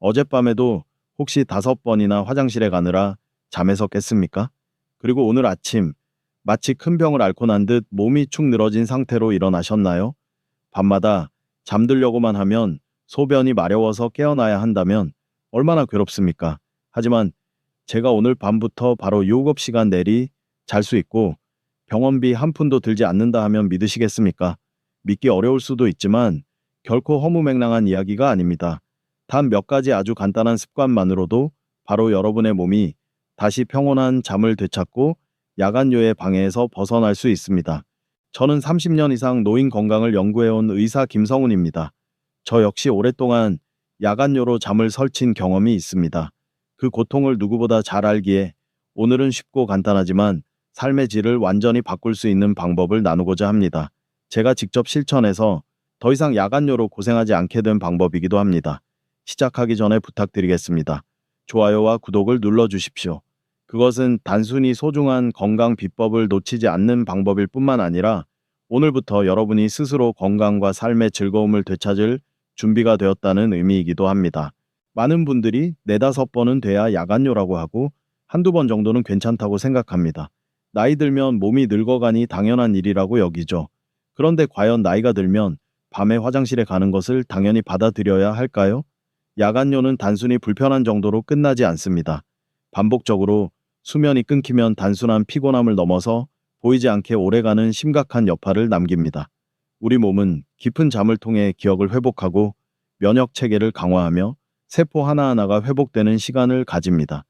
어젯밤에도 혹시 다섯 번이나 화장실에 가느라 잠에서 깼습니까? 그리고 오늘 아침 마치 큰 병을 앓고 난 듯 몸이 축 늘어진 상태로 일어나셨나요? 밤마다 잠들려고만 하면 소변이 마려워서 깨어나야 한다면 얼마나 괴롭습니까? 하지만 제가 오늘 밤부터 바로 7시간 내리 잘 수 있고 병원비 한 푼도 들지 않는다 하면 믿으시겠습니까? 믿기 어려울 수도 있지만 결코 허무맹랑한 이야기가 아닙니다. 단 몇 가지 아주 간단한 습관만으로도 바로 여러분의 몸이 다시 평온한 잠을 되찾고 야간요의 방해에서 벗어날 수 있습니다. 저는 30년 이상 노인 건강을 연구해온 의사 김성훈입니다. 저 역시 오랫동안 야간요로 잠을 설친 경험이 있습니다. 그 고통을 누구보다 잘 알기에 오늘은 쉽고 간단하지만 삶의 질을 완전히 바꿀 수 있는 방법을 나누고자 합니다. 제가 직접 실천해서 더 이상 야간요로 고생하지 않게 된 방법이기도 합니다. 시작하기 전에 부탁드리겠습니다. 좋아요와 구독을 눌러주십시오. 그것은 단순히 소중한 건강 비법을 놓치지 않는 방법일 뿐만 아니라 오늘부터 여러분이 스스로 건강과 삶의 즐거움을 되찾을 준비가 되었다는 의미이기도 합니다. 많은 분들이 네다섯 번은 돼야 야간요라고 하고 한두 번 정도는 괜찮다고 생각합니다. 나이 들면 몸이 늙어가니 당연한 일이라고 여기죠. 그런데 과연 나이가 들면 밤에 화장실에 가는 것을 당연히 받아들여야 할까요? 야간요는 단순히 불편한 정도로 끝나지 않습니다. 반복적으로 수면이 끊기면 단순한 피곤함을 넘어서 보이지 않게 오래가는 심각한 여파를 남깁니다. 우리 몸은 깊은 잠을 통해 기억을 회복하고 면역 체계를 강화하며 세포 하나하나가 회복되는 시간을 가집니다.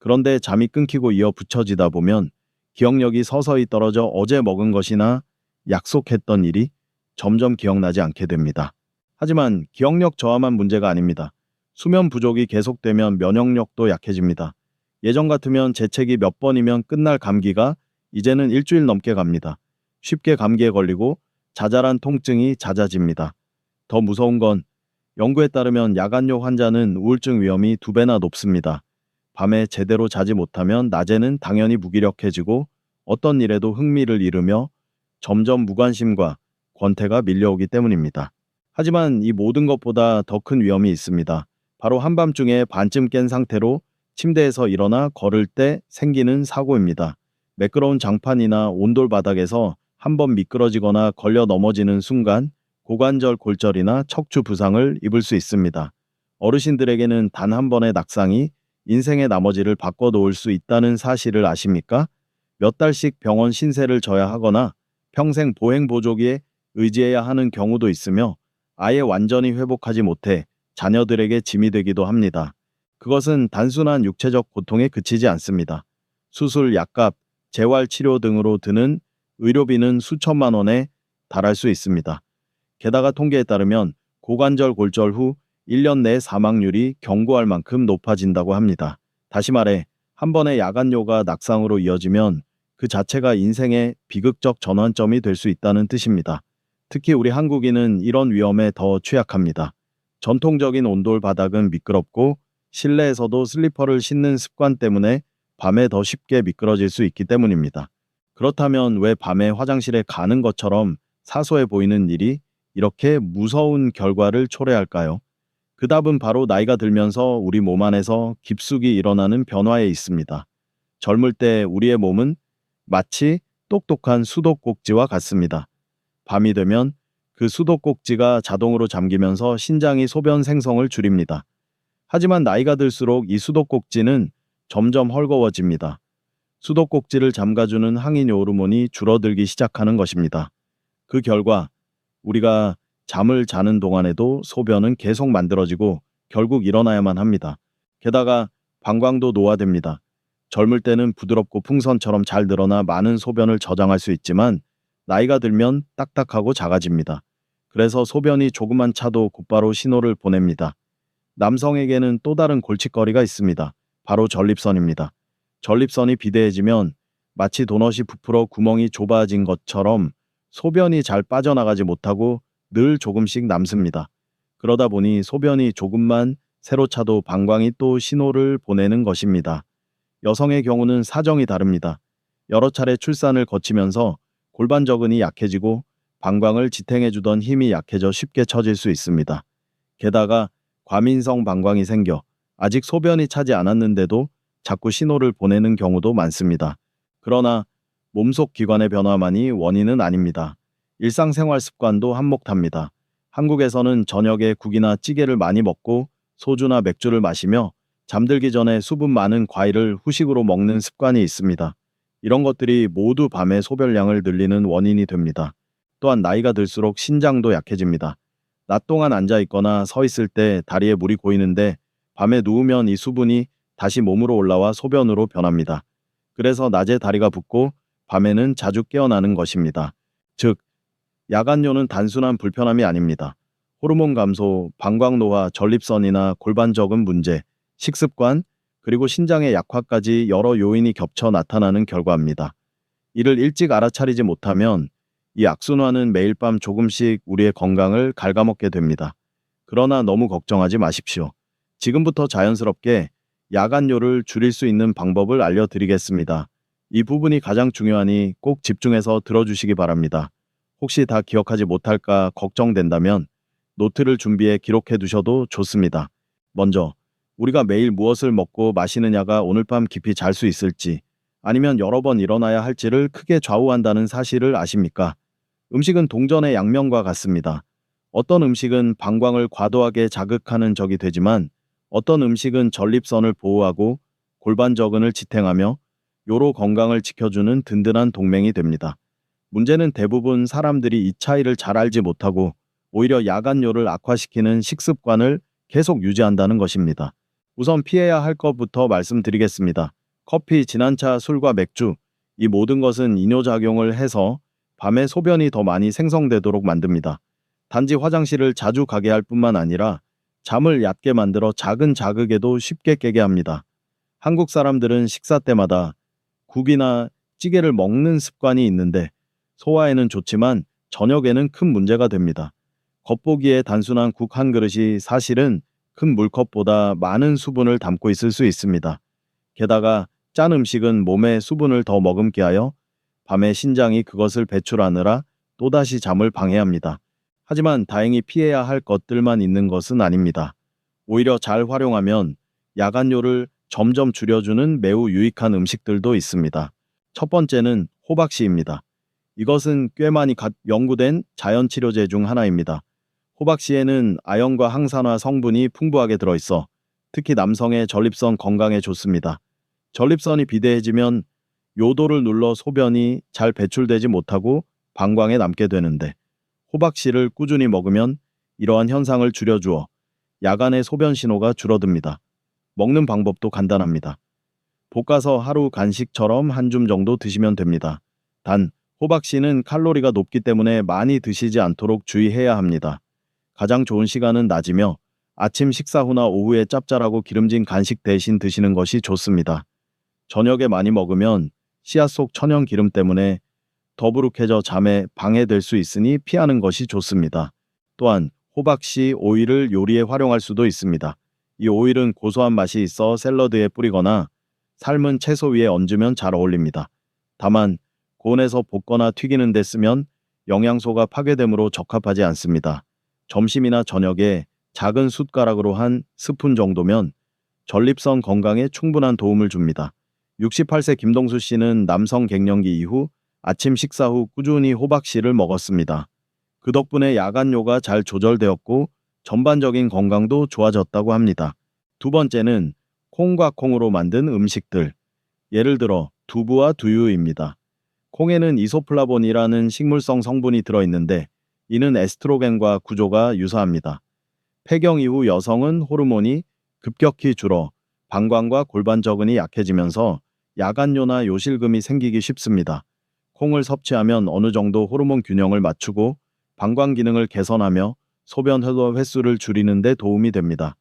그런데 잠이 끊기고 이어 붙여지다 보면 기억력이 서서히 떨어져 어제 먹은 것이나 약속했던 일이 점점 기억나지 않게 됩니다. 하지만 기억력 저하만 문제가 아닙니다. 수면 부족이 계속되면 면역력도 약해집니다. 예전 같으면 재채기 몇 번이면 끝날 감기가 이제는 일주일 넘게 갑니다. 쉽게 감기에 걸리고 자잘한 통증이 잦아집니다. 더 무서운 건 연구에 따르면 야간요 환자는 우울증 위험이 두 배나 높습니다. 밤에 제대로 자지 못하면 낮에는 당연히 무기력해지고 어떤 일에도 흥미를 잃으며 점점 무관심과 권태가 밀려오기 때문입니다. 하지만 이 모든 것보다 더 큰 위험이 있습니다. 바로 한밤중에 반쯤 깬 상태로 침대에서 일어나 걸을 때 생기는 사고입니다. 매끄러운 장판이나 온돌 바닥에서 한 번 미끄러지거나 걸려 넘어지는 순간 고관절 골절이나 척추 부상을 입을 수 있습니다. 어르신들에게는 단 한 번의 낙상이 인생의 나머지를 바꿔놓을 수 있다는 사실을 아십니까? 몇 달씩 병원 신세를 져야 하거나 평생 보행 보조기에 의지해야 하는 경우도 있으며 아예 완전히 회복하지 못해 자녀들에게 짐이 되기도 합니다. 그것은 단순한 육체적 고통에 그치지 않습니다. 수술, 약값, 재활 치료 등으로 드는 의료비는 수천만 원에 달할 수 있습니다. 게다가 통계에 따르면 고관절 골절 후 1년 내 사망률이 경고할 만큼 높아진다고 합니다. 다시 말해 한 번의 야간요가 낙상으로 이어지면 그 자체가 인생의 비극적 전환점이 될 수 있다는 뜻입니다. 특히 우리 한국인은 이런 위험에 더 취약합니다. 전통적인 온돌 바닥은 미끄럽고 실내에서도 슬리퍼를 신는 습관 때문에 밤에 더 쉽게 미끄러질 수 있기 때문입니다. 그렇다면 왜 밤에 화장실에 가는 것처럼 사소해 보이는 일이 이렇게 무서운 결과를 초래할까요? 그 답은 바로 나이가 들면서 우리 몸 안에서 깊숙이 일어나는 변화에 있습니다. 젊을 때 우리의 몸은 마치 똑똑한 수도꼭지와 같습니다. 밤이 되면 그 수도꼭지가 자동으로 잠기면서 신장이 소변 생성을 줄입니다. 하지만 나이가 들수록 이 수도꼭지는 점점 헐거워집니다. 수도꼭지를 잠가주는 항인 호르몬이 줄어들기 시작하는 것입니다. 그 결과 우리가 잠을 자는 동안에도 소변은 계속 만들어지고 결국 일어나야만 합니다. 게다가 방광도 노화됩니다. 젊을 때는 부드럽고 풍선처럼 잘 늘어나 많은 소변을 저장할 수 있지만 나이가 들면 딱딱하고 작아집니다. 그래서 소변이 조금만 차도 곧바로 신호를 보냅니다. 남성에게는 또 다른 골칫거리가 있습니다. 바로 전립선입니다. 전립선이 비대해지면 마치 도넛이 부풀어 구멍이 좁아진 것처럼 소변이 잘 빠져나가지 못하고 늘 조금씩 남습니다. 그러다 보니 소변이 조금만 새로 차도 방광이 또 신호를 보내는 것입니다. 여성의 경우는 사정이 다릅니다. 여러 차례 출산을 거치면서 골반 저근이 약해지고 방광을 지탱해주던 힘이 약해져 쉽게 처질 수 있습니다. 게다가 과민성 방광이 생겨 아직 소변이 차지 않았는데도 자꾸 신호를 보내는 경우도 많습니다. 그러나 몸속 기관의 변화만이 원인은 아닙니다. 일상생활 습관도 한몫합니다. 한국에서는 저녁에 국이나 찌개를 많이 먹고 소주나 맥주를 마시며 잠들기 전에 수분 많은 과일을 후식으로 먹는 습관이 있습니다. 이런 것들이 모두 밤의 소변량을 늘리는 원인이 됩니다. 또한 나이가 들수록 신장도 약해집니다. 낮 동안 앉아 있거나 서 있을 때 다리에 물이 고이는데 밤에 누우면 이 수분이 다시 몸으로 올라와 소변으로 변합니다. 그래서 낮에 다리가 붓고 밤에는 자주 깨어나는 것입니다. 즉, 야간뇨는 단순한 불편함이 아닙니다. 호르몬 감소, 방광노화, 전립선이나 골반적인 문제, 식습관, 그리고 신장의 약화까지 여러 요인이 겹쳐 나타나는 결과입니다. 이를 일찍 알아차리지 못하면 이 악순환은 매일 밤 조금씩 우리의 건강을 갉아먹게 됩니다. 그러나 너무 걱정하지 마십시오. 지금부터 자연스럽게 야간뇨를 줄일 수 있는 방법을 알려드리겠습니다. 이 부분이 가장 중요하니 꼭 집중해서 들어주시기 바랍니다. 혹시 다 기억하지 못할까 걱정된다면 노트를 준비해 기록해 두셔도 좋습니다. 먼저 우리가 매일 무엇을 먹고 마시느냐가 오늘 밤 깊이 잘 수 있을지 아니면 여러 번 일어나야 할지를 크게 좌우한다는 사실을 아십니까? 음식은 동전의 양면과 같습니다. 어떤 음식은 방광을 과도하게 자극하는 적이 되지만 어떤 음식은 전립선을 보호하고 골반 저근을 지탱하며 요로 건강을 지켜주는 든든한 동맹이 됩니다. 문제는 대부분 사람들이 이 차이를 잘 알지 못하고 오히려 야간요를 악화시키는 식습관을 계속 유지한다는 것입니다. 우선 피해야 할 것부터 말씀드리겠습니다. 커피, 진한차, 술과 맥주, 이 모든 것은 이뇨작용을 해서 밤에 소변이 더 많이 생성되도록 만듭니다. 단지 화장실을 자주 가게 할 뿐만 아니라 잠을 얕게 만들어 작은 자극에도 쉽게 깨게 합니다. 한국 사람들은 식사 때마다 국이나 찌개를 먹는 습관이 있는데 소화에는 좋지만 저녁에는 큰 문제가 됩니다. 겉보기에 단순한 국 한 그릇이 사실은 큰 물컵보다 많은 수분을 담고 있을 수 있습니다. 게다가 짠 음식은 몸에 수분을 더 머금게 하여 밤에 신장이 그것을 배출하느라 또다시 잠을 방해합니다. 하지만 다행히 피해야 할 것들만 있는 것은 아닙니다. 오히려 잘 활용하면 야간요를 점점 줄여주는 매우 유익한 음식들도 있습니다. 첫 번째는 호박씨입니다. 이것은 꽤 많이 갓 연구된 자연치료제 중 하나입니다. 호박씨에는 아연과 항산화 성분이 풍부하게 들어있어 특히 남성의 전립선 건강에 좋습니다. 전립선이 비대해지면 요도를 눌러 소변이 잘 배출되지 못하고 방광에 남게 되는데 호박씨를 꾸준히 먹으면 이러한 현상을 줄여주어 야간의 소변 신호가 줄어듭니다. 먹는 방법도 간단합니다. 볶아서 하루 간식처럼 한 줌 정도 드시면 됩니다. 단, 호박씨는 칼로리가 높기 때문에 많이 드시지 않도록 주의해야 합니다. 가장 좋은 시간은 낮이며 아침 식사 후나 오후에 짭짤하고 기름진 간식 대신 드시는 것이 좋습니다. 저녁에 많이 먹으면 씨앗 속 천연 기름 때문에 더부룩해져 잠에 방해될 수 있으니 피하는 것이 좋습니다. 또한 호박씨 오일을 요리에 활용할 수도 있습니다. 이 오일은 고소한 맛이 있어 샐러드에 뿌리거나 삶은 채소 위에 얹으면 잘 어울립니다. 다만 고온에서 볶거나 튀기는 데 쓰면 영양소가 파괴되므로 적합하지 않습니다. 점심이나 저녁에 작은 숟가락으로 한 스푼 정도면 전립선 건강에 충분한 도움을 줍니다. 68세 김동수 씨는 남성 갱년기 이후 아침 식사 후 꾸준히 호박씨를 먹었습니다. 그 덕분에 야간요가 잘 조절되었고 전반적인 건강도 좋아졌다고 합니다. 두 번째는 콩과 콩으로 만든 음식들. 예를 들어 두부와 두유입니다. 콩에는 이소플라본이라는 식물성 성분이 들어있는데 이는 에스트로겐과 구조가 유사합니다. 폐경 이후 여성은 호르몬이 급격히 줄어 방광과 골반 저근이 약해지면서 야간요나 요실금이 생기기 쉽습니다. 콩을 섭취하면 어느 정도 호르몬 균형을 맞추고 방광 기능을 개선하며 소변 흡입 횟수를 줄이는 데 도움이 됩니다.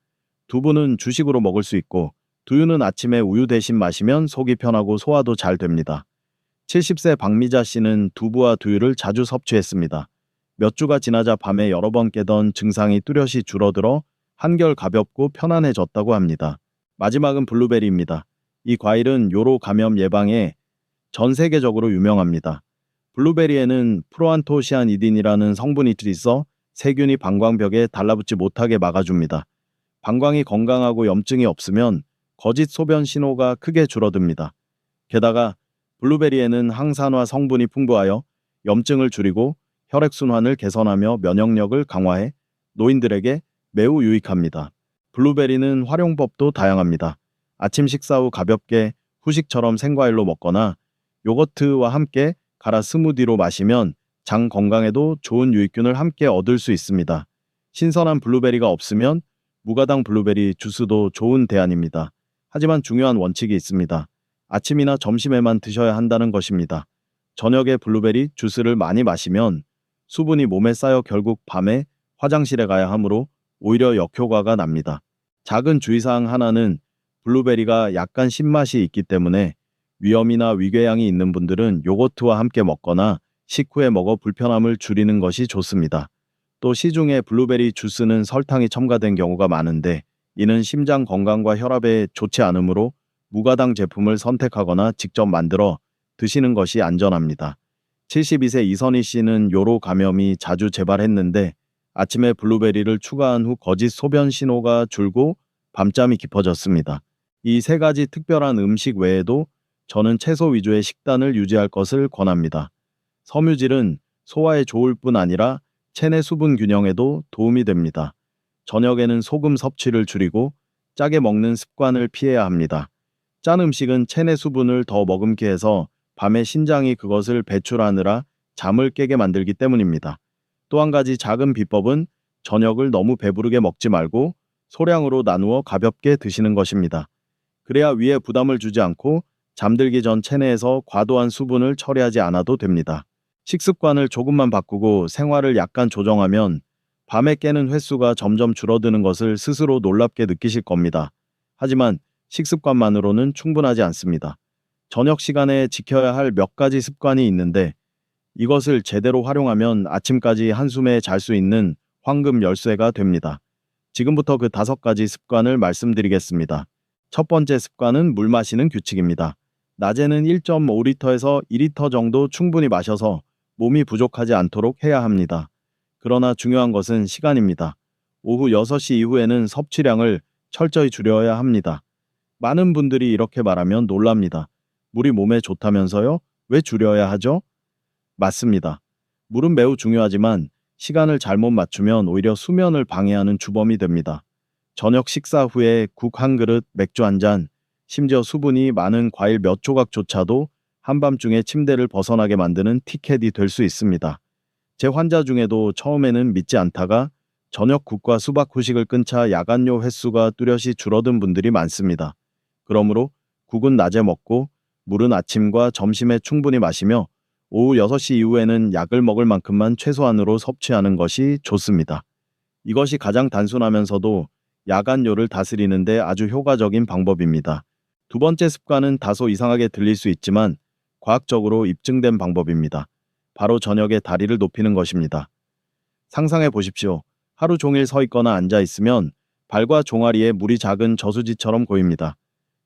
두부는 주식으로 먹을 수 있고 두유는 아침에 우유 대신 마시면 속이 편하고 소화도 잘 됩니다. 70세 박미자 씨는 두부와 두유를 자주 섭취했습니다. 몇 주가 지나자 밤에 여러 번 깨던 증상이 뚜렷이 줄어들어 한결 가볍고 편안해졌다고 합니다. 마지막은 블루베리입니다. 이 과일은 요로 감염 예방에 전 세계적으로 유명합니다. 블루베리에는 프로안토시아니딘이라는 성분이 들어있어 세균이 방광벽에 달라붙지 못하게 막아줍니다. 방광이 건강하고 염증이 없으면 거짓 소변 신호가 크게 줄어듭니다. 게다가 블루베리에는 항산화 성분이 풍부하여 염증을 줄이고 혈액순환을 개선하며 면역력을 강화해 노인들에게 매우 유익합니다. 블루베리는 활용법도 다양합니다. 아침 식사 후 가볍게 후식처럼 생과일로 먹거나 요거트와 함께 갈아 스무디로 마시면 장 건강에도 좋은 유익균을 함께 얻을 수 있습니다. 신선한 블루베리가 없으면 무가당 블루베리 주스도 좋은 대안입니다. 하지만 중요한 원칙이 있습니다. 아침이나 점심에만 드셔야 한다는 것입니다. 저녁에 블루베리 주스를 많이 마시면 수분이 몸에 쌓여 결국 밤에 화장실에 가야 하므로 오히려 역효과가 납니다. 작은 주의사항 하나는 블루베리가 약간 신맛이 있기 때문에 위염이나 위궤양이 있는 분들은 요거트와 함께 먹거나 식후에 먹어 불편함을 줄이는 것이 좋습니다. 또 시중에 블루베리 주스는 설탕이 첨가된 경우가 많은데 이는 심장 건강과 혈압에 좋지 않으므로 무가당 제품을 선택하거나 직접 만들어 드시는 것이 안전합니다. 72세 이선희 씨는 요로 감염이 자주 재발했는데 아침에 블루베리를 추가한 후 거짓 소변 신호가 줄고 밤잠이 깊어졌습니다. 이 세 가지 특별한 음식 외에도 저는 채소 위주의 식단을 유지할 것을 권합니다. 섬유질은 소화에 좋을 뿐 아니라 체내 수분 균형에도 도움이 됩니다. 저녁에는 소금 섭취를 줄이고 짜게 먹는 습관을 피해야 합니다. 짠 음식은 체내 수분을 더 머금게 해서 밤에 신장이 그것을 배출하느라 잠을 깨게 만들기 때문입니다. 또 한 가지 작은 비법은 저녁을 너무 배부르게 먹지 말고 소량으로 나누어 가볍게 드시는 것입니다. 그래야 위에 부담을 주지 않고 잠들기 전 체내에서 과도한 수분을 처리하지 않아도 됩니다. 식습관을 조금만 바꾸고 생활을 약간 조정하면 밤에 깨는 횟수가 점점 줄어드는 것을 스스로 놀랍게 느끼실 겁니다. 하지만 식습관만으로는 충분하지 않습니다. 저녁 시간에 지켜야 할 몇 가지 습관이 있는데 이것을 제대로 활용하면 아침까지 한숨에 잘 수 있는 황금 열쇠가 됩니다. 지금부터 그 다섯 가지 습관을 말씀드리겠습니다. 첫 번째 습관은 물 마시는 규칙입니다. 낮에는 1.5리터에서 2리터 정도 충분히 마셔서 몸이 부족하지 않도록 해야 합니다. 그러나 중요한 것은 시간입니다. 오후 6시 이후에는 섭취량을 철저히 줄여야 합니다. 많은 분들이 이렇게 말하면 놀랍니다. 물이 몸에 좋다면서요? 왜 줄여야 하죠? 맞습니다. 물은 매우 중요하지만 시간을 잘못 맞추면 오히려 수면을 방해하는 주범이 됩니다. 저녁 식사 후에 국 한 그릇, 맥주 한 잔, 심지어 수분이 많은 과일 몇 조각조차도 한밤중에 침대를 벗어나게 만드는 티켓이 될 수 있습니다. 제 환자 중에도 처음에는 믿지 않다가 저녁 국과 수박 후식을 끊자 야간요 횟수가 뚜렷이 줄어든 분들이 많습니다. 그러므로 국은 낮에 먹고 물은 아침과 점심에 충분히 마시며 오후 6시 이후에는 약을 먹을 만큼만 최소한으로 섭취하는 것이 좋습니다. 이것이 가장 단순하면서도 야간요를 다스리는데 아주 효과적인 방법입니다. 두 번째 습관은 다소 이상하게 들릴 수 있지만 과학적으로 입증된 방법입니다. 바로 저녁에 다리를 높이는 것입니다. 상상해 보십시오. 하루 종일 서 있거나 앉아 있으면 발과 종아리에 물이 작은 저수지처럼 고입니다.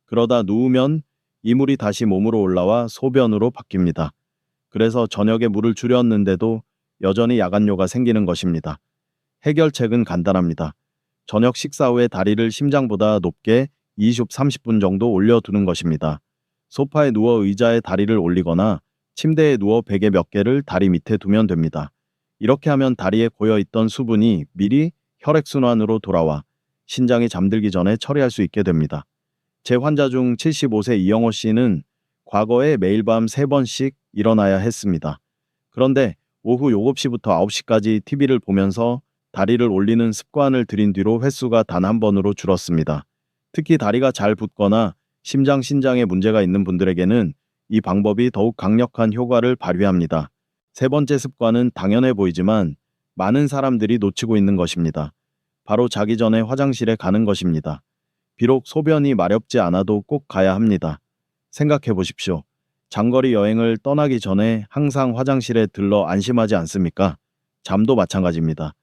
그러다 누우면 이물이 다시 몸으로 올라와 소변으로 바뀝니다. 그래서 저녁에 물을 줄였는데도 여전히 야간요가 생기는 것입니다. 해결책은 간단합니다. 저녁 식사 후에 다리를 심장보다 높게 20, 30분 정도 올려두는 것입니다. 소파에 누워 의자에 다리를 올리거나 침대에 누워 베개 몇 개를 다리 밑에 두면 됩니다. 이렇게 하면 다리에 고여있던 수분이 미리 혈액순환으로 돌아와 신장이 잠들기 전에 처리할 수 있게 됩니다. 제 환자 중 75세 이영호 씨는 과거에 매일 밤 3번씩 일어나야 했습니다. 그런데 오후 7시부터 9시까지 TV를 보면서 다리를 올리는 습관을 들인 뒤로 횟수가 단 한 번으로 줄었습니다. 특히 다리가 잘 붙거나 심장 신장에 문제가 있는 분들에게는 이 방법이 더욱 강력한 효과를 발휘합니다. 세 번째 습관은 당연해 보이지만 많은 사람들이 놓치고 있는 것입니다. 바로 자기 전에 화장실에 가는 것입니다. 비록 소변이 마렵지 않아도 꼭 가야 합니다. 생각해 보십시오. 장거리 여행을 떠나기 전에 항상 화장실에 들러 안심하지 않습니까? 잠도 마찬가지입니다.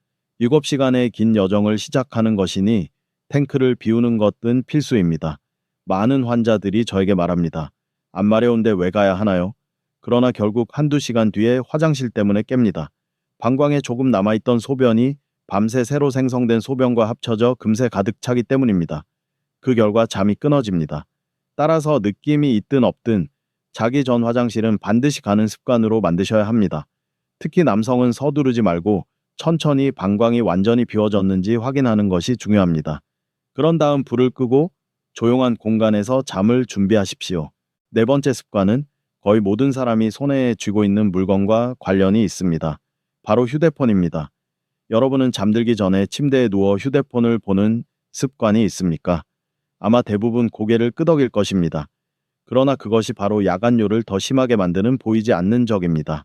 7시간의 긴 여정을 시작하는 것이니 탱크를 비우는 것은 필수입니다. 많은 환자들이 저에게 말합니다. 안 마려운데 왜 가야 하나요? 그러나 결국 한두 시간 뒤에 화장실 때문에 깹니다. 방광에 조금 남아있던 소변이 밤새 새로 생성된 소변과 합쳐져 금세 가득 차기 때문입니다. 그 결과 잠이 끊어집니다. 따라서 느낌이 있든 없든 자기 전 화장실은 반드시 가는 습관으로 만드셔야 합니다. 특히 남성은 서두르지 말고 천천히 방광이 완전히 비워졌는지 확인하는 것이 중요합니다. 그런 다음 불을 끄고 조용한 공간에서 잠을 준비하십시오. 네 번째 습관은 거의 모든 사람이 손에 쥐고 있는 물건과 관련이 있습니다. 바로 휴대폰입니다. 여러분은 잠들기 전에 침대에 누워 휴대폰을 보는 습관이 있습니까? 아마 대부분 고개를 끄덕일 것입니다. 그러나 그것이 바로 야간요를 더 심하게 만드는 보이지 않는 적입니다.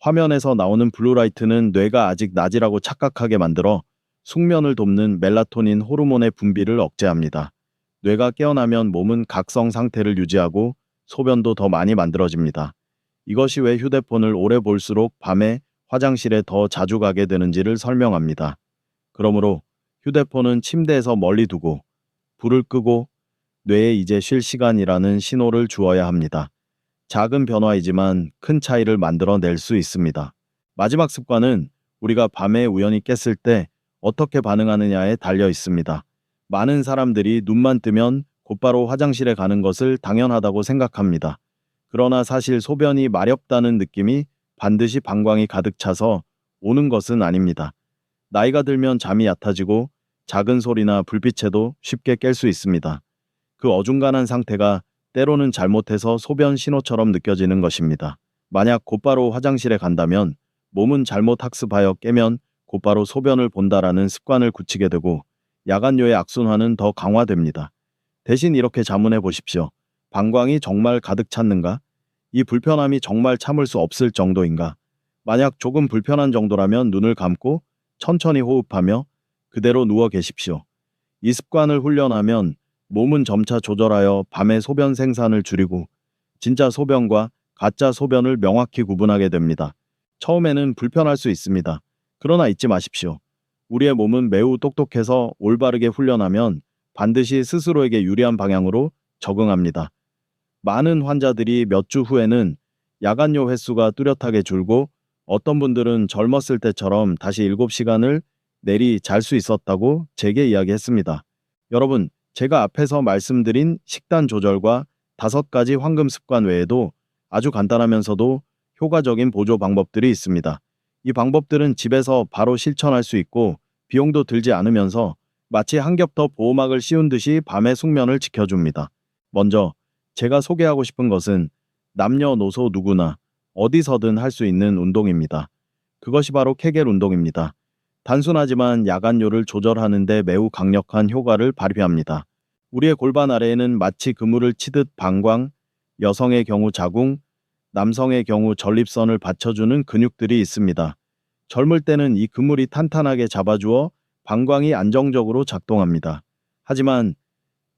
화면에서 나오는 블루라이트는 뇌가 아직 낮이라고 착각하게 만들어 숙면을 돕는 멜라토닌 호르몬의 분비를 억제합니다. 뇌가 깨어나면 몸은 각성 상태를 유지하고 소변도 더 많이 만들어집니다. 이것이 왜 휴대폰을 오래 볼수록 밤에 화장실에 더 자주 가게 되는지를 설명합니다. 그러므로 휴대폰은 침대에서 멀리 두고 불을 끄고 뇌에 이제 쉴 시간이라는 신호를 주어야 합니다. 작은 변화이지만 큰 차이를 만들어낼 수 있습니다. 마지막 습관은 우리가 밤에 우연히 깼을 때 어떻게 반응하느냐에 달려 있습니다. 많은 사람들이 눈만 뜨면 곧바로 화장실에 가는 것을 당연하다고 생각합니다. 그러나 사실 소변이 마렵다는 느낌이 반드시 방광이 가득 차서 오는 것은 아닙니다. 나이가 들면 잠이 얕아지고 작은 소리나 불빛에도 쉽게 깰 수 있습니다. 그 어중간한 상태가 때로는 잘못해서 소변 신호처럼 느껴지는 것입니다. 만약 곧바로 화장실에 간다면 몸은 잘못 학습하여 깨면 곧바로 소변을 본다라는 습관을 굳히게 되고 야간요의 악순환은 더 강화됩니다. 대신 이렇게 자문해 보십시오. 방광이 정말 가득 찼는가? 이 불편함이 정말 참을 수 없을 정도인가? 만약 조금 불편한 정도라면 눈을 감고 천천히 호흡하며 그대로 누워 계십시오. 이 습관을 훈련하면 몸은 점차 조절하여 밤의 소변 생산을 줄이고 진짜 소변과 가짜 소변을 명확히 구분하게 됩니다. 처음에는 불편할 수 있습니다. 그러나 잊지 마십시오. 우리의 몸은 매우 똑똑해서 올바르게 훈련하면 반드시 스스로에게 유리한 방향으로 적응합니다. 많은 환자들이 몇 주 후에는 야간요 횟수가 뚜렷하게 줄고 어떤 분들은 젊었을 때처럼 다시 7시간을 내리 잘 수 있었다고 제게 이야기했습니다. 여러분, 제가 앞에서 말씀드린 식단 조절과 다섯 가지 황금 습관 외에도 아주 간단하면서도 효과적인 보조 방법들이 있습니다. 이 방법들은 집에서 바로 실천할 수 있고 비용도 들지 않으면서 마치 한 겹 더 보호막을 씌운 듯이 밤의 숙면을 지켜줍니다. 먼저 제가 소개하고 싶은 것은 남녀노소 누구나 어디서든 할 수 있는 운동입니다. 그것이 바로 케겔 운동입니다. 단순하지만 야간요를 조절하는 데 매우 강력한 효과를 발휘합니다. 우리의 골반 아래에는 마치 그물을 치듯 방광, 여성의 경우 자궁, 남성의 경우 전립선을 받쳐주는 근육들이 있습니다. 젊을 때는 이 그물이 탄탄하게 잡아주어 방광이 안정적으로 작동합니다. 하지만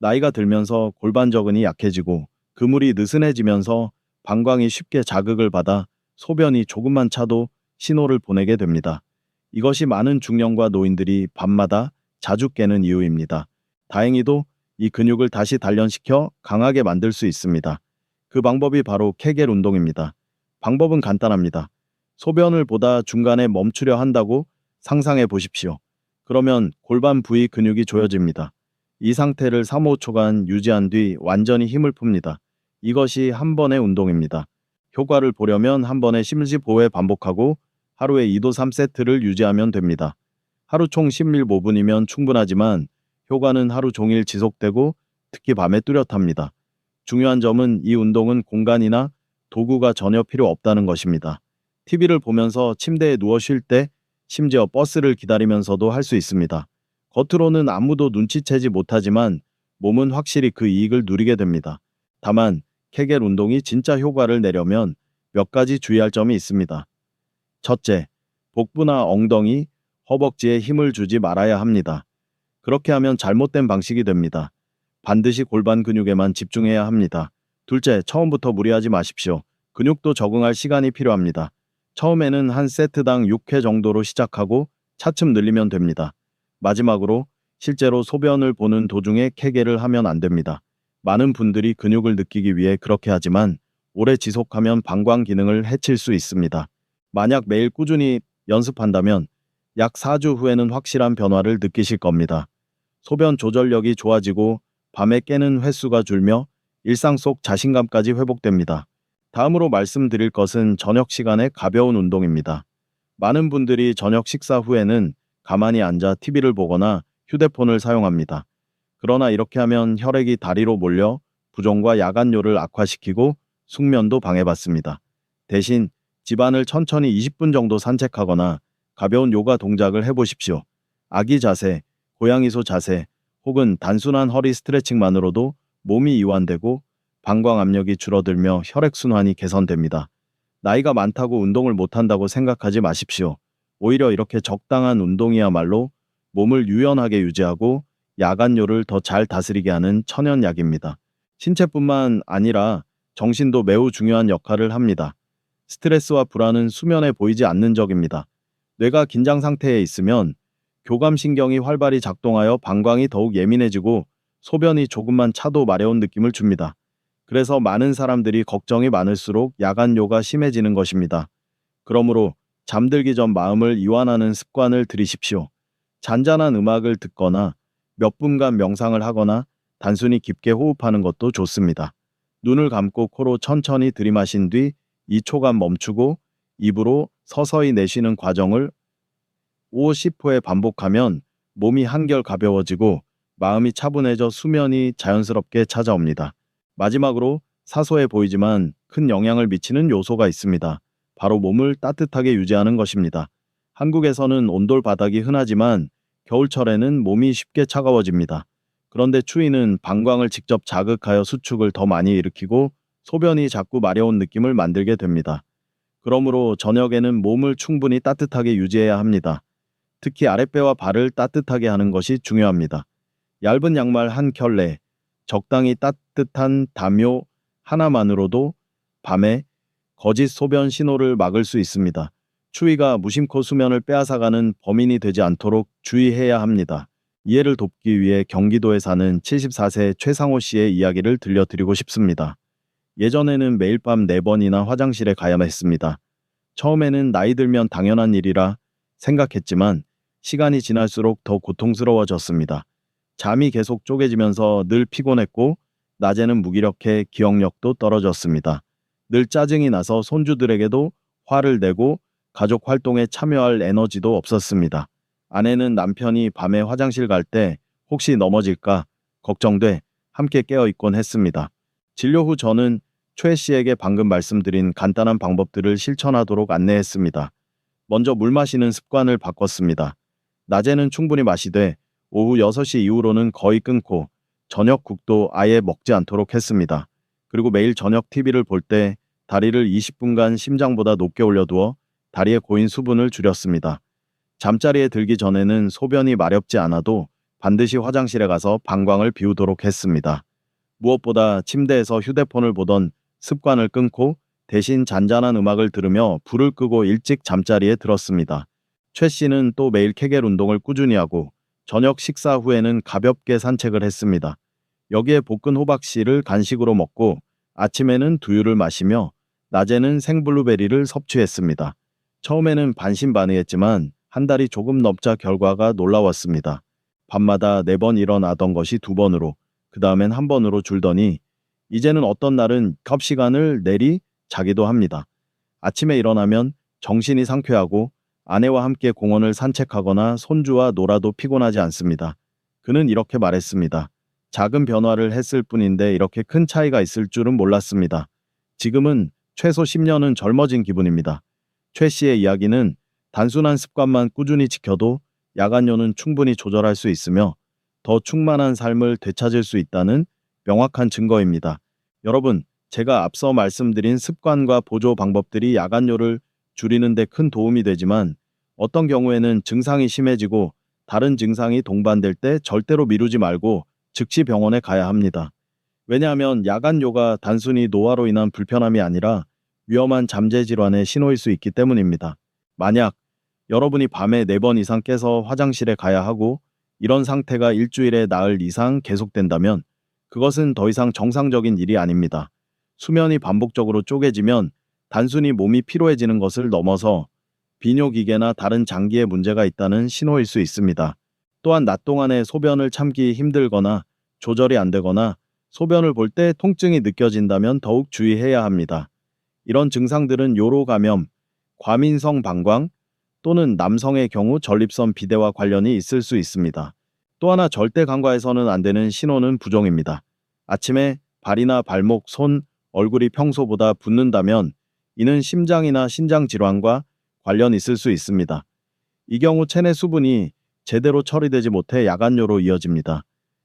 나이가 들면서 골반 저근이 약해지고 그물이 느슨해지면서 방광이 쉽게 자극을 받아 소변이 조금만 차도 신호를 보내게 됩니다. 이것이 많은 중년과 노인들이 밤마다 자주 깨는 이유입니다. 다행히도 이 근육을 다시 단련시켜 강하게 만들 수 있습니다. 그 방법이 바로 케겔 운동입니다. 방법은 간단합니다. 소변을 보다 중간에 멈추려 한다고 상상해 보십시오. 그러면 골반 부위 근육이 조여집니다. 이 상태를 3, 5초간 유지한 뒤 완전히 힘을 풉니다. 이것이 한 번의 운동입니다. 효과를 보려면 한 번에 15회 반복하고 하루에 2도 3세트를 유지하면 됩니다. 하루 총 15분이면 충분하지만 효과는 하루 종일 지속되고 특히 밤에 뚜렷합니다. 중요한 점은 이 운동은 공간이나 도구가 전혀 필요 없다는 것입니다. TV를 보면서 침대에 누워 쉴 때 심지어 버스를 기다리면서도 할 수 있습니다. 겉으로는 아무도 눈치채지 못하지만 몸은 확실히 그 이익을 누리게 됩니다. 다만 케겔 운동이 진짜 효과를 내려면 몇 가지 주의할 점이 있습니다. 첫째, 복부나 엉덩이, 허벅지에 힘을 주지 말아야 합니다. 그렇게 하면 잘못된 방식이 됩니다. 반드시 골반 근육에만 집중해야 합니다. 둘째, 처음부터 무리하지 마십시오. 근육도 적응할 시간이 필요합니다. 처음에는 한 세트당 6회 정도로 시작하고 차츰 늘리면 됩니다. 마지막으로 실제로 소변을 보는 도중에 케겔을 하면 안 됩니다. 많은 분들이 근육을 느끼기 위해 그렇게 하지만 오래 지속하면 방광 기능을 해칠 수 있습니다. 만약 매일 꾸준히 연습한다면 약 4주 후에는 확실한 변화를 느끼실 겁니다. 소변 조절력이 좋아지고 밤에 깨는 횟수가 줄며 일상 속 자신감까지 회복됩니다. 다음으로 말씀드릴 것은 저녁 시간에 가벼운 운동입니다. 많은 분들이 저녁 식사 후에는 가만히 앉아 TV를 보거나 휴대폰을 사용합니다. 그러나 이렇게 하면 혈액이 다리로 몰려 부종과 야간뇨를 악화시키고 숙면도 방해받습니다. 대신 집안을 천천히 20분 정도 산책하거나 가벼운 요가 동작을 해보십시오. 아기 자세, 고양이소 자세, 혹은 단순한 허리 스트레칭만으로도 몸이 이완되고 방광 압력이 줄어들며 혈액순환이 개선됩니다. 나이가 많다고 운동을 못한다고 생각하지 마십시오. 오히려 이렇게 적당한 운동이야말로 몸을 유연하게 유지하고 야간뇨를 더 잘 다스리게 하는 천연약입니다. 신체뿐만 아니라 정신도 매우 중요한 역할을 합니다. 스트레스와 불안은 수면에 보이지 않는 적입니다. 뇌가 긴장 상태에 있으면 교감신경이 활발히 작동하여 방광이 더욱 예민해지고 소변이 조금만 차도 마려운 느낌을 줍니다. 그래서 많은 사람들이 걱정이 많을수록 야간뇨가 심해지는 것입니다. 그러므로 잠들기 전 마음을 이완하는 습관을 들이십시오. 잔잔한 음악을 듣거나 몇 분간 명상을 하거나 단순히 깊게 호흡하는 것도 좋습니다. 눈을 감고 코로 천천히 들이마신 뒤 2초간 멈추고 입으로 서서히 내쉬는 과정을 5, 10호에 반복하면 몸이 한결 가벼워지고 마음이 차분해져 수면이 자연스럽게 찾아옵니다. 마지막으로 사소해 보이지만 큰 영향을 미치는 요소가 있습니다. 바로 몸을 따뜻하게 유지하는 것입니다. 한국에서는 온돌 바닥이 흔하지만 겨울철에는 몸이 쉽게 차가워집니다. 그런데 추위는 방광을 직접 자극하여 수축을 더 많이 일으키고 소변이 자꾸 마려운 느낌을 만들게 됩니다. 그러므로 저녁에는 몸을 충분히 따뜻하게 유지해야 합니다. 특히 아랫배와 발을 따뜻하게 하는 것이 중요합니다. 얇은 양말 한 켤레, 적당히 따뜻한 담요 하나만으로도 밤에 거짓 소변 신호를 막을 수 있습니다. 추위가 무심코 수면을 빼앗아가는 범인이 되지 않도록 주의해야 합니다. 이해를 돕기 위해 경기도에 사는 74세 최상호 씨의 이야기를 들려드리고 싶습니다. 예전에는 매일 밤 4번이나 화장실에 가야 했습니다. 처음에는 나이 들면 당연한 일이라 생각했지만 시간이 지날수록 더 고통스러워졌습니다. 잠이 계속 쪼개지면서 늘 피곤했고 낮에는 무기력해 기억력도 떨어졌습니다. 늘 짜증이 나서 손주들에게도 화를 내고 가족 활동에 참여할 에너지도 없었습니다. 아내는 남편이 밤에 화장실 갈 때 혹시 넘어질까 걱정돼 함께 깨어 있곤 했습니다. 진료 후 저는 최 씨에게 방금 말씀드린 간단한 방법들을 실천하도록 안내했습니다. 먼저 물 마시는 습관을 바꿨습니다. 낮에는 충분히 마시되 오후 6시 이후로는 거의 끊고 저녁 국도 아예 먹지 않도록 했습니다. 그리고 매일 저녁 TV를 볼 때 다리를 20분간 심장보다 높게 올려두어 다리에 고인 수분을 줄였습니다. 잠자리에 들기 전에는 소변이 마렵지 않아도 반드시 화장실에 가서 방광을 비우도록 했습니다. 무엇보다 침대에서 휴대폰을 보던 습관을 끊고 대신 잔잔한 음악을 들으며 불을 끄고 일찍 잠자리에 들었습니다. 최 씨는 또 매일 케겔 운동을 꾸준히 하고 저녁 식사 후에는 가볍게 산책을 했습니다. 여기에 볶은 호박씨를 간식으로 먹고 아침에는 두유를 마시며 낮에는 생블루베리를 섭취했습니다. 처음에는 반신반의했지만 한 달이 조금 넘자 결과가 놀라웠습니다. 밤마다 네 번 일어나던 것이 두 번으로 그 다음엔 한 번으로 줄더니 이제는 어떤 날은 컵 시간을 내리 자기도 합니다. 아침에 일어나면 정신이 상쾌하고 아내와 함께 공원을 산책하거나 손주와 놀아도 피곤하지 않습니다. 그는 이렇게 말했습니다. 작은 변화를 했을 뿐인데 이렇게 큰 차이가 있을 줄은 몰랐습니다. 지금은 최소 10년은 젊어진 기분입니다. 최 씨의 이야기는 단순한 습관만 꾸준히 지켜도 야간료는 충분히 조절할 수 있으며 더 충만한 삶을 되찾을 수 있다는 명확한 증거입니다. 여러분, 제가 앞서 말씀드린 습관과 보조 방법들이 야간료를 줄이는 데 큰 도움이 되지만 어떤 경우에는 증상이 심해지고 다른 증상이 동반될 때 절대로 미루지 말고 즉시 병원에 가야 합니다. 왜냐하면 야간요가 단순히 노화로 인한 불편함이 아니라 위험한 잠재 질환의 신호일 수 있기 때문입니다. 만약 여러분이 밤에 4번 이상 깨서 화장실에 가야 하고 이런 상태가 일주일에 나흘 이상 계속된다면 그것은 더 이상 정상적인 일이 아닙니다. 수면이 반복적으로 쪼개지면 단순히 몸이 피로해지는 것을 넘어서 비뇨기계나 다른 장기에 문제가 있다는 신호일 수 있습니다. 또한 낮 동안에 소변을 참기 힘들거나 조절이 안 되거나 소변을 볼 때 통증이 느껴진다면 더욱 주의해야 합니다. 이런 증상들은 요로 감염, 과민성 방광 또는 남성의 경우 전립선 비대와 관련이 있을 수 있습니다. 또 하나 절대 간과해서는 안 되는 신호는 부종입니다. 아침에 발이나 발목, 손, 얼굴이 평소보다 붓는다면 이는 심장이나 신장 질환과 관련 있을 수 있습니다. 이 경우 체내 수분이 제대로 처리되지 못해 야간뇨로 이어집니다.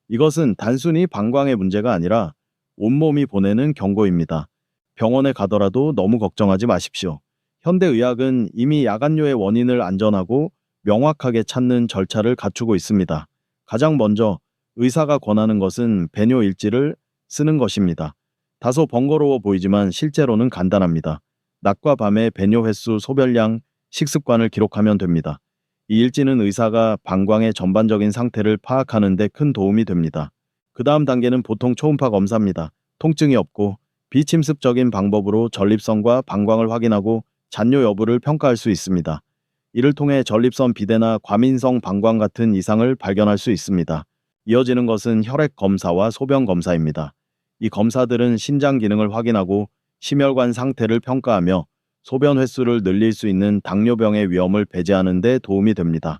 이것은 단순히 방광의 문제가 아니라 온몸이 보내는 경고입니다. 병원에 가더라도 너무 걱정하지 마십시오. 현대의학은 이미 야간뇨의 원인을 안전하고 명확하게 찾는 절차를 갖추고 있습니다. 가장 먼저 의사가 권하는 것은 배뇨 일지를 쓰는 것입니다. 다소 번거로워 보이지만 실제로는 간단합니다. 낮과 밤의 배뇨 횟수, 소변량, 식습관을 기록하면 됩니다. 이 일지는 의사가 방광의 전반적인 상태를 파악하는 데 큰 도움이 됩니다. 그 다음 단계는 보통 초음파 검사입니다. 통증이 없고 비침습적인 방법으로 전립선과 방광을 확인하고 잔뇨 여부를 평가할 수 있습니다. 이를 통해 전립선 비대나 과민성 방광 같은 이상을 발견할 수 있습니다. 이어지는 것은 혈액 검사와 소변 검사입니다. 이 검사들은 신장 기능을 확인하고 심혈관 상태를 평가하며 소변 횟수를 늘릴 수 있는 당뇨병의 위험을 배제하는 데 도움이 됩니다.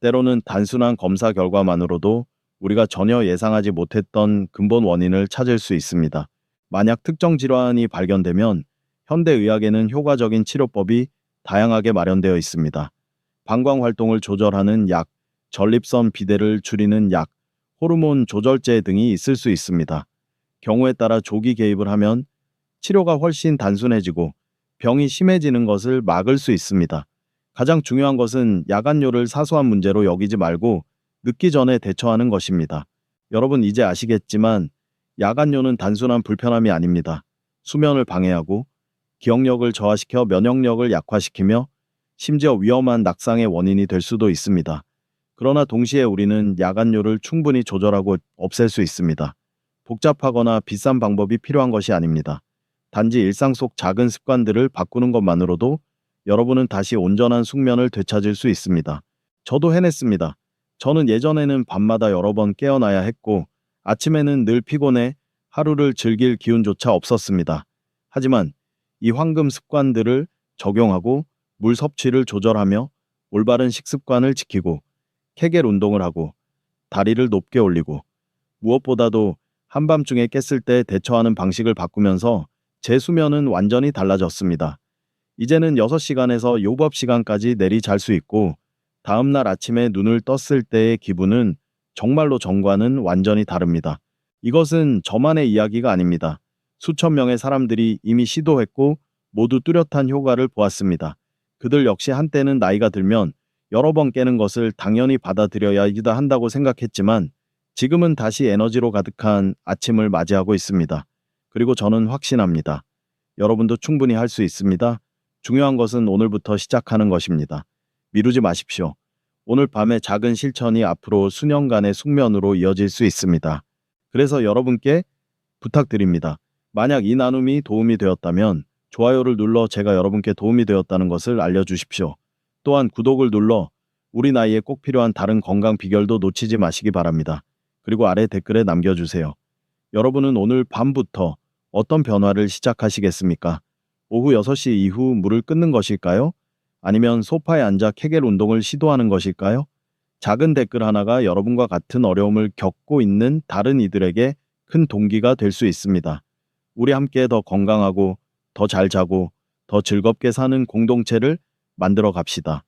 때로는 단순한 검사 결과만으로도 우리가 전혀 예상하지 못했던 근본 원인을 찾을 수 있습니다. 만약 특정 질환이 발견되면 현대의학에는 효과적인 치료법이 다양하게 마련되어 있습니다. 방광 활동을 조절하는 약, 전립선 비대를 줄이는 약, 호르몬 조절제 등이 있을 수 있습니다. 경우에 따라 조기 개입을 하면 치료가 훨씬 단순해지고 병이 심해지는 것을 막을 수 있습니다. 가장 중요한 것은 야간뇨를 사소한 문제로 여기지 말고 늦기 전에 대처하는 것입니다. 여러분 이제 아시겠지만 야간뇨는 단순한 불편함이 아닙니다. 수면을 방해하고 기억력을 저하시켜 면역력을 약화시키며 심지어 위험한 낙상의 원인이 될 수도 있습니다. 그러나 동시에 우리는 야간뇨를 충분히 조절하고 없앨 수 있습니다. 복잡하거나 비싼 방법이 필요한 것이 아닙니다. 단지 일상 속 작은 습관들을 바꾸는 것만으로도 여러분은 다시 온전한 숙면을 되찾을 수 있습니다. 저도 해냈습니다. 저는 예전에는 밤마다 여러 번 깨어나야 했고 아침에는 늘 피곤해 하루를 즐길 기운조차 없었습니다. 하지만 이 황금 습관들을 적용하고 물 섭취를 조절하며 올바른 식습관을 지키고 케겔 운동을 하고 다리를 높게 올리고 무엇보다도 한밤중에 깼을 때 대처하는 방식을 바꾸면서 제 수면은 완전히 달라졌습니다. 이제는 6시간에서 요법 시간까지 내리 잘 수 있고 다음날 아침에 눈을 떴을 때의 기분은 정말로 전과는 완전히 다릅니다. 이것은 저만의 이야기가 아닙니다. 수천 명의 사람들이 이미 시도했고 모두 뚜렷한 효과를 보았습니다. 그들 역시 한때는 나이가 들면 여러 번 깨는 것을 당연히 받아들여야 이기다 한다고 생각했지만 지금은 다시 에너지로 가득한 아침을 맞이하고 있습니다. 그리고 저는 확신합니다. 여러분도 충분히 할 수 있습니다. 중요한 것은 오늘부터 시작하는 것입니다. 미루지 마십시오. 오늘 밤의 작은 실천이 앞으로 수년간의 숙면으로 이어질 수 있습니다. 그래서 여러분께 부탁드립니다. 만약 이 나눔이 도움이 되었다면 좋아요를 눌러 제가 여러분께 도움이 되었다는 것을 알려주십시오. 또한 구독을 눌러 우리 나이에 꼭 필요한 다른 건강 비결도 놓치지 마시기 바랍니다. 그리고 아래 댓글에 남겨주세요. 여러분은 오늘 밤부터 어떤 변화를 시작하시겠습니까? 오후 6시 이후 물을 끊는 것일까요? 아니면 소파에 앉아 케겔 운동을 시도하는 것일까요? 작은 댓글 하나가 여러분과 같은 어려움을 겪고 있는 다른 이들에게 큰 동기가 될 수 있습니다. 우리 함께 더 건강하고 더 잘 자고 더 즐겁게 사는 공동체를 만들어 갑시다.